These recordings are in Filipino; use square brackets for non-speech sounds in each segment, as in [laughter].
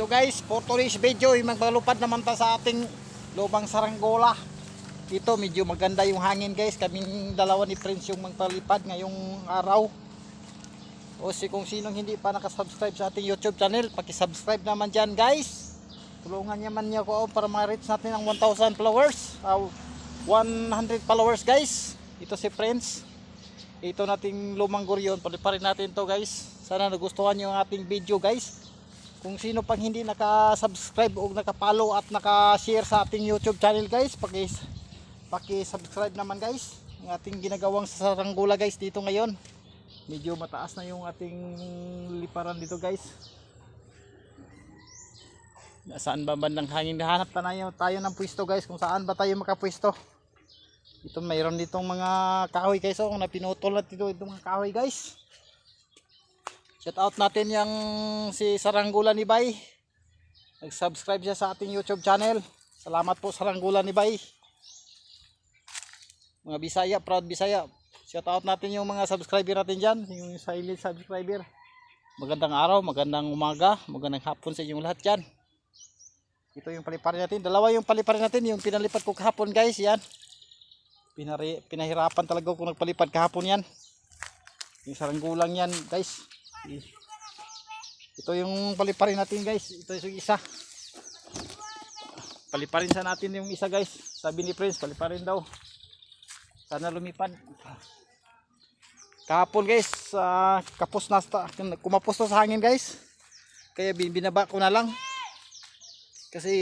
Hello guys, for today's video, magbalupad naman ta sa ating lubang saranggola. Dito medyo maganda yung hangin guys. Kaming dalawa ni Prince yung magpalipad ngayong araw. O si kung sinong hindi pa nakasubscribe sa ating YouTube channel, paki-subscribe naman dyan guys. Tulungan naman niyo ako para ma-reach natin ang 1,000 followers. Uh, 100 followers guys. Ito si Prince. Ito nating lumang guryon. Paliparin natin to guys. Sana nagustuhan niyo ang ating video guys. Kung sino pang hindi naka-subscribe o naka-follow at naka-share sa ating YouTube channel guys, paki paki-subscribe naman guys. Ang ating ginagawang saranggula guys dito ngayon. Medyo mataas na yung ating liparan dito guys. Saan ba bandang hangin? Hanap tayo, tayo ng pwesto guys kung saan ba tayo makapwesto. Ito mayroon ditong mga kahoy guys oh, na pinutol na dito itong mga kahoy guys. Shout out natin yung si Saranggola ni Bay. Nag-subscribe siya sa ating YouTube channel. Salamat po Saranggola ni Bay. Mga Bisaya, proud Bisaya. Shout out natin yung mga subscriber natin dyan. Yung silent subscriber. Magandang araw, magandang umaga, magandang hapon sa inyong lahat dyan. Ito yung paliparin natin. Dalawa yung paliparin natin. Yung pinalipat ko kahapon guys. Yan. Pinari, pinahirapan talaga kung nagpalipad kahapon yan. Yung saranggulang yan guys. Ito yung paliparin natin guys. Ito yung isa. Paliparin sa natin yung isa guys. Sabi ni Prince, paliparin daw. Sana lumipad. Kahapon guys, uh, kapos na kumapos to sa hangin guys. Kaya bin- binaba ko na lang. Kasi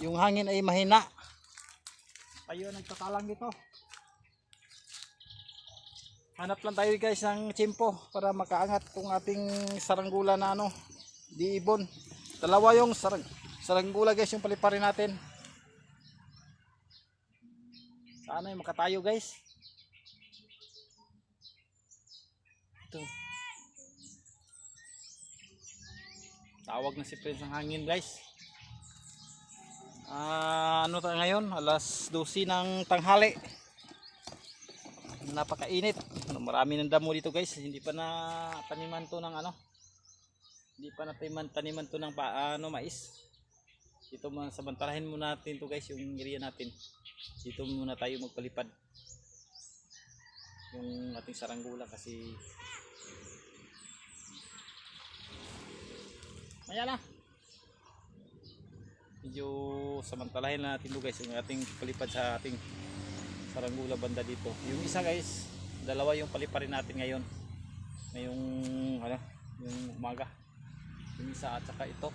yung hangin ay mahina. Tayo nagtatalang dito. Hanap lang tayo guys ng tsimpo para makaangat tong ating saranggula na ano, di ibon. Dalawa yung sarang, saranggula guys yung paliparin natin. Sana yung makatayo guys. Ito. Tawag na si Prince ng hangin guys. Ah, ano tayo ngayon? Alas 12 ng tanghali napakainit marami ng damo dito guys. Hindi pa na taniman to ng ano. Hindi pa na taniman, to ng pa, ano, mais. Dito muna samantalahin muna natin to guys yung area natin. Dito muna tayo magpalipad. Yung ating saranggula kasi. Maya na medyo samantalahin na natin to guys yung ating palipad sa ating sarangula banda dito. Yung isa guys dalawa yung paliparin natin ngayon. Ngayong ano yung umaga. Yung isa at saka ito.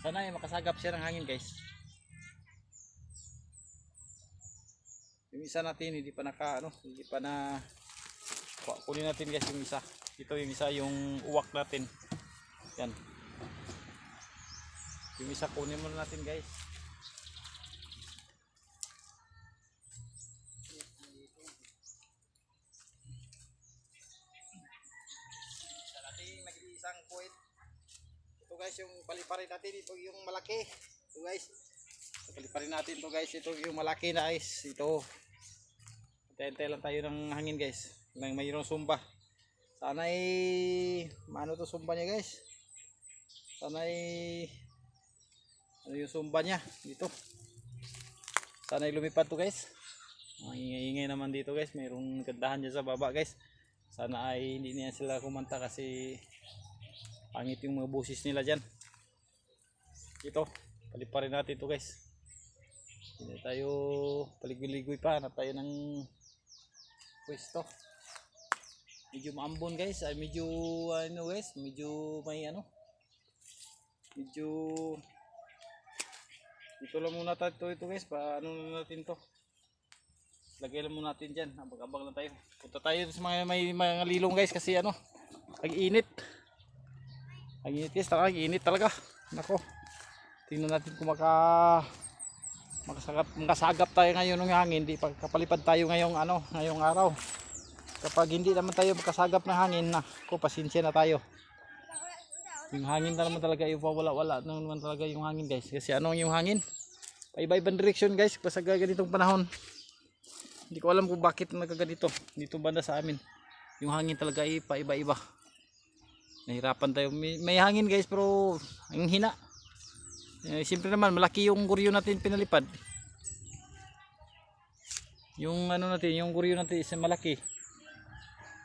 Sana ay makasagap siya ng hangin guys. Yung isa natin hindi pa naka ano hindi pa na Ku- kunin natin guys yung isa. Ito yung isa yung uwak natin. Yan. Yung isa kunin muna natin guys sa nating nag-iisang point ito guys yung paliparin natin ito yung malaki. Ito guys. Paliparin natin ito guys. Ito yung malaki na guys. Ito. Hintay lang tayo ng hangin guys. Nang mayroong sumba. Sana ay maano to sumba niya guys. Sana ay ano yung sumba niya? Dito sana ay lumipad to guys. Ang ingay-ingay naman dito guys. Mayroong gandahan dyan sa baba guys. Sana ay hindi niya sila kumanta kasi pangit yung mga busis nila dyan. Ito paliparin natin ito guys. Hindi tayo paligoy-ligoy pa. Hanap tayo ng pwesto. Medyo maambon guys. Ay medyo ano guys medyo may ano medyo dito lang muna tayo ito, ito guys. Paano na natin to? Lagay lang muna natin dyan. Abang-abang lang tayo. Punta tayo sa mga may mga lilong guys kasi ano ang init ang init guys talaga init talaga. Nako. Tingnan natin kung maka makasagap, makasagap tayo ngayon ng hangin. Hindi pagkapalipad tayo ngayong ano ngayong araw. Kapag hindi naman tayo makasagap ng hangin na ko pasensya na tayo. Yung hangin na naman talaga wala wala na naman talaga yung hangin guys. Kasi ano yung hangin? Paiba-ibang direction guys basta ganitong panahon. Hindi ko alam kung bakit nagkaganito dito banda sa amin. Yung hangin talaga ay paiba-iba Nahirapan tayo. May, may hangin guys pero ang hina. Eh, Siyempre naman malaki yung guryo natin pinalipad. Yung ano natin, yung guryo natin is malaki.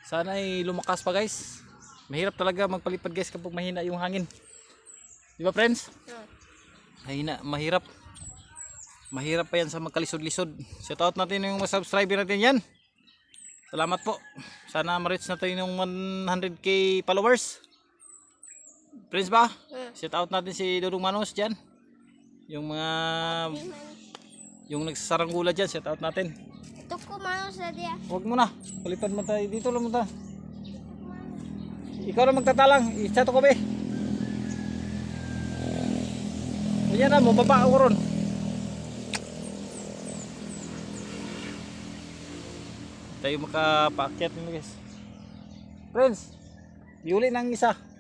Sana ay lumakas pa guys. Mahirap talaga magpalipad guys kapag mahina yung hangin. Di ba friends? Hmm. Mahina, mahirap. Mahirap pa yan sa magkalisod-lisod. Shoutout natin yung mga subscriber natin yan. Salamat po. Sana ma-reach natin yung 100k followers. Friends ba? Hmm. Shoutout natin si Dudong Manos dyan. Yung mga yung nagsasaranggula dyan, shoutout natin. Ito ko mano sa dia. Huwag mo na. Palipad mo tayo. Dito lang mo tayo. Ikaw na magtatalang. Isa to ko be. Ayan na, mababa ako ron. Tayo makapaakyat nyo guys. Friends, iuli ng isa.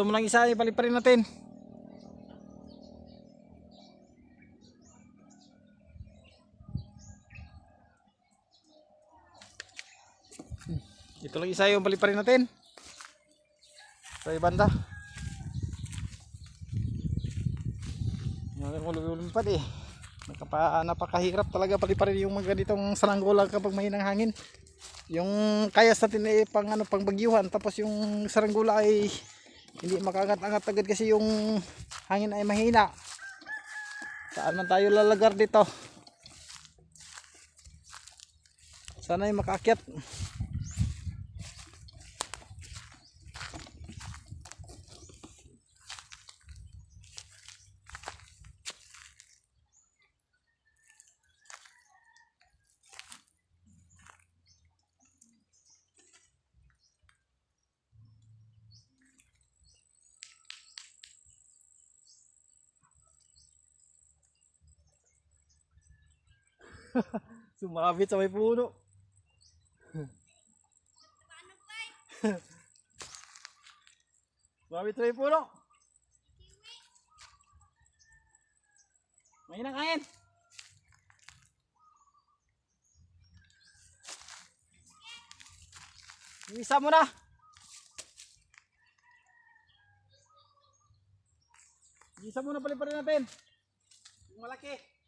Ito mo lang isa, ipaliparin natin. Ito lang isa yung paliparin natin. Sa banda. Yung ko lumipad eh. Nakapa, napakahirap talaga paliparin yung mga ganitong saranggola kapag may nang hangin. Yung kayas natin ay pang ano pang bagyuhan tapos yung saranggola ay hindi makaangat-angat agad kasi yung hangin ay mahina. Saan man tayo lalagar dito? Sana ay makaakyat. [laughs] Sumabit sa may puno. Sumabit sa may puno. May nakain. Isa mo na. Isa mo na paliparin natin. Yung malaki.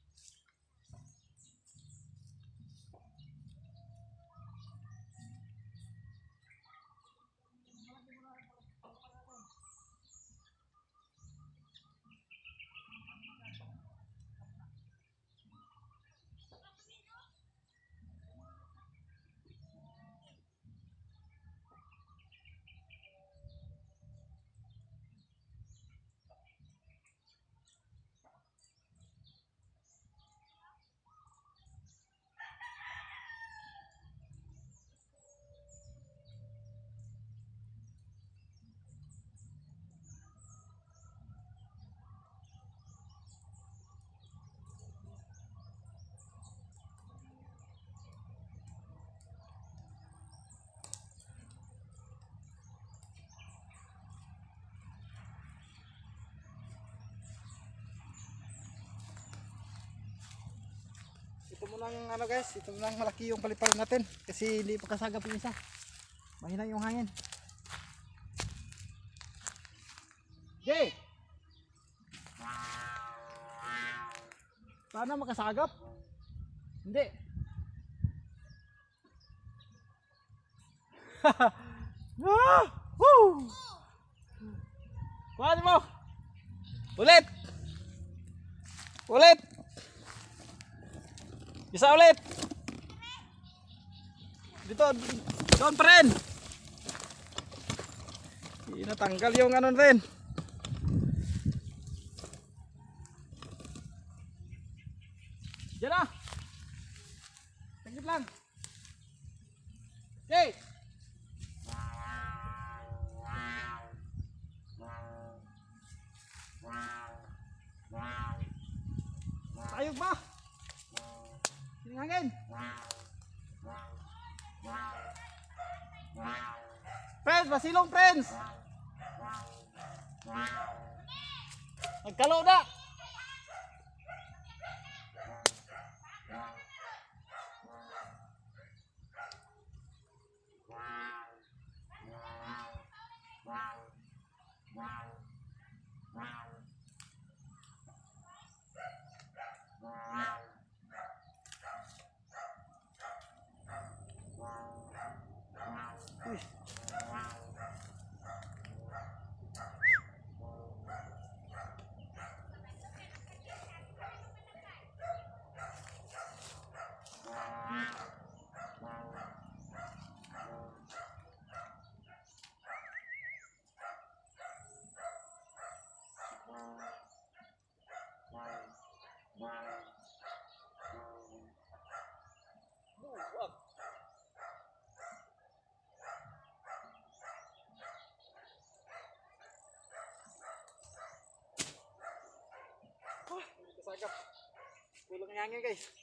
Lang ano guys, ito lang malaki yung paliparin natin kasi hindi pa kasagap yung isa. Mahina yung hangin. Jay! Sana makasagap? Hindi. [laughs] ah! Woo! Mo! Ulit! Ulit! Isa ulit. Dito, doon pa rin. Hindi natanggal yung ano rin. Diyan na. Tagit lang. Okay. Sayog ba? Sini hangin. Friends, friends. Nagkalo na. ng hangin guys.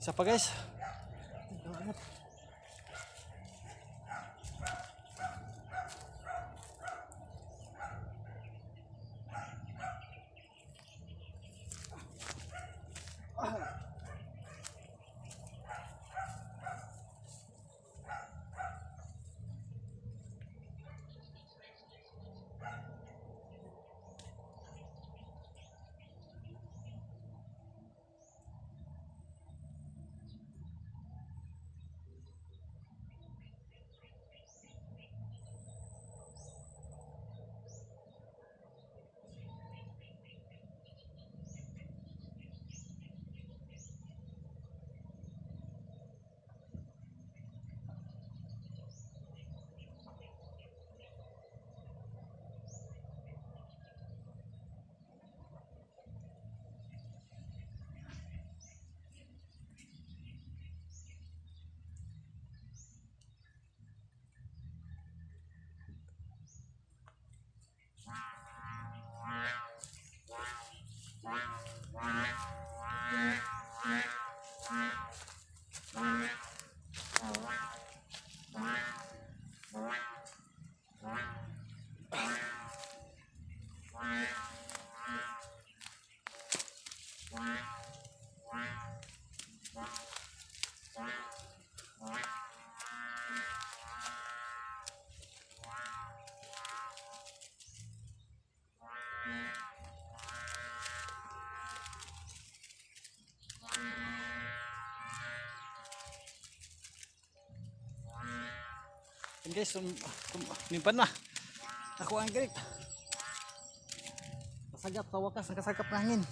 Isa pa guys. Yan guys, um, na. Ako ang galit. Kasagap sa wakas, nakasagap ng hangin.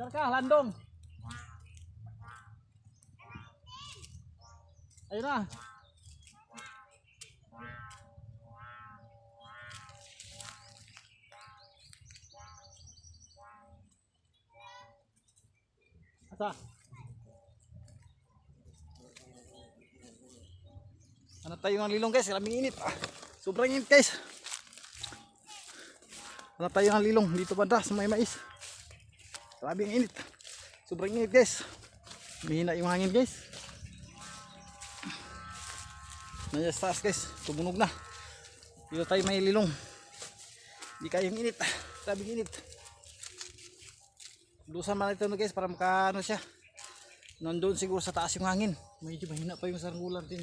Diyan landong. Ayun na. Asa? Ano tayo ng lilong guys? Maraming init. Ah, sobrang init guys. Ano tayo ng lilong dito banda sa may mais. Grabe ang init. Sobrang init guys. Mahina yung hangin guys. Nandiyan sa taas guys. Tumunog na. Dito tayo may lilong. Hindi kayang init. Grabe init. Lusan man ito guys para makaano siya. Nandun siguro sa taas yung hangin. Medyo mahina pa yung saranggulan din.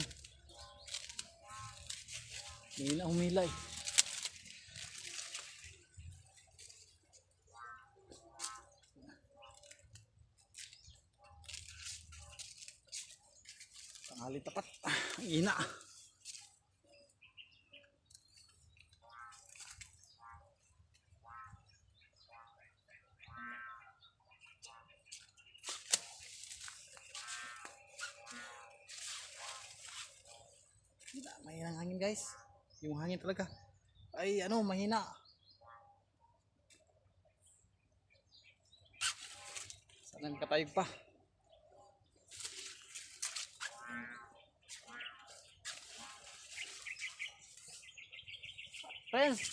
Mahina humilay. Tanghali tapat. Ah, Ina. Ina, may hangin guys. Yung hangin talaga. ay ano, mahina. Sana nakatayog pa. Friends!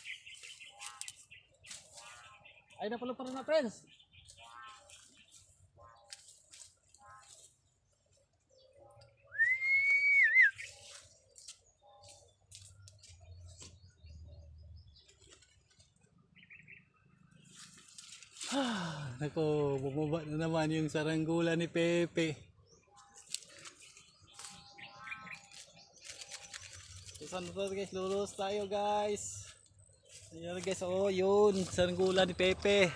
Ay na pala na friends. [sighs] Nako, bumaba na naman yung saranggola ni Pepe. So, saan na to guys? Lulos tayo guys. Ayan guys, oh yun, saranggola ni Pepe.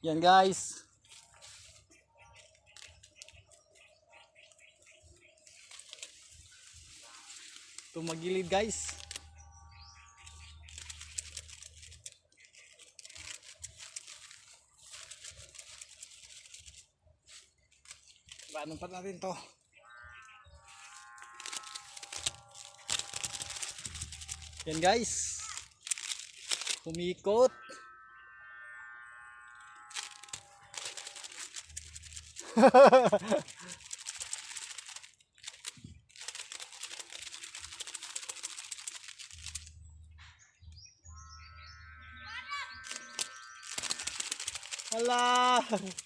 Yan guys. Tumagilid guys. Paano pa natin to? Yan guys. Kumikot. [laughs] Hala!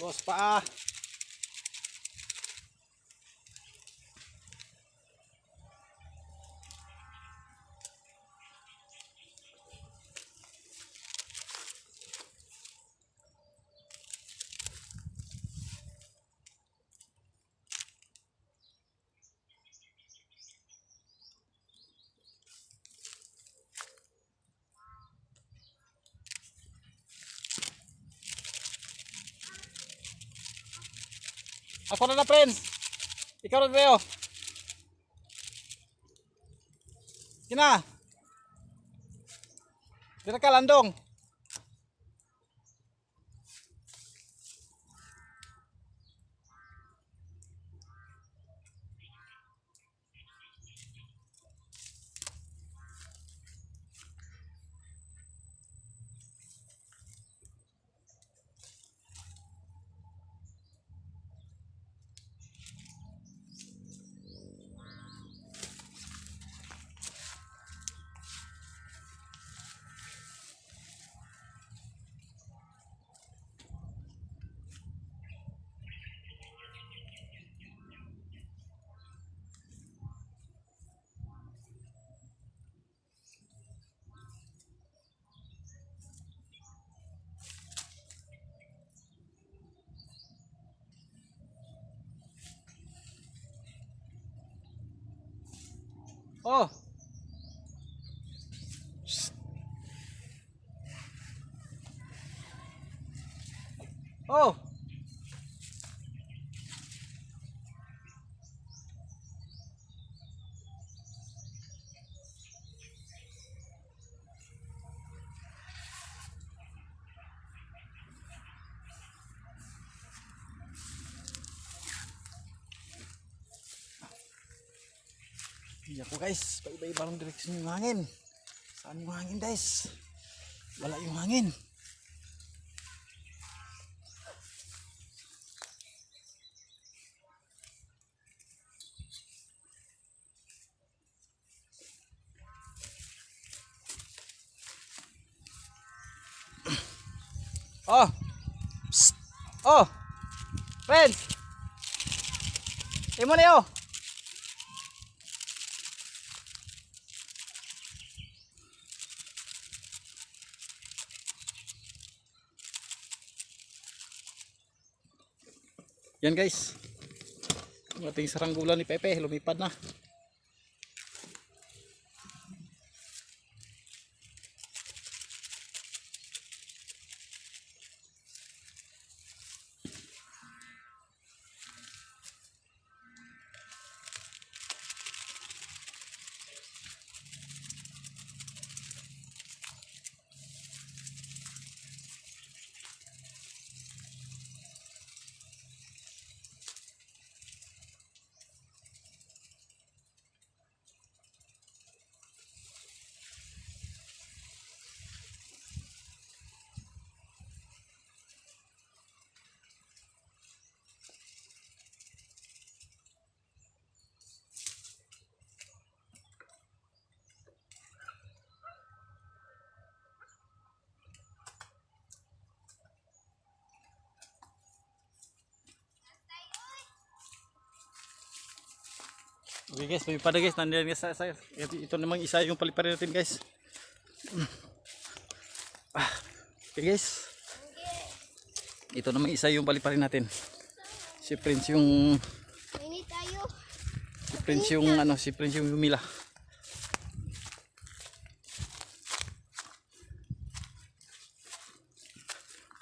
Ulos pa. Ako na na, friends. Ikaw na, Leo. Kina. Dito ka, landong. Shh. Oh. Ko guys, paiba-iba ng direksyon yung hangin. Saan yung hangin guys? Wala yung hangin. [clears throat] Oh! Psst! Oh! Friends! Imo na yun! yan guys. Ating saranggola ni Pepe lumipad na. Okay guys, lumipad na guys. Nandiyan guys sa, sa, Ito namang isa yung paliparin natin guys. Ah, Okay guys. Ito namang isa yung paliparin natin. Si Prince yung si Prince yung ano, si Prince yung humila.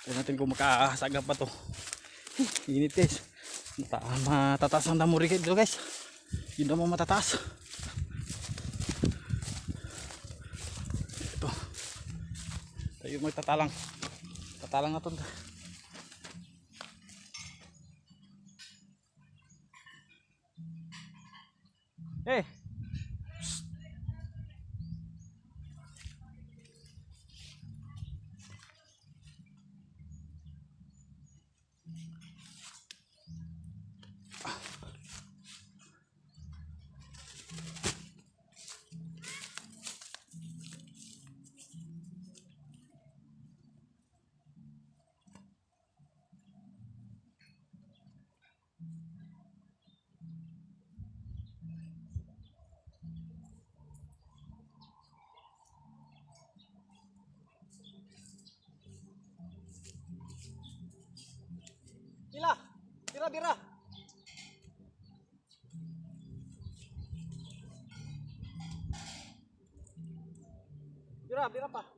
Tignan natin kung makakasagap pa to. Init guys. Mata matataas ang damo rin dito guys. Yun naman matataas. Ito. Tayo magtatalang. Tatalang na to. Bira, bira. Bira, pa.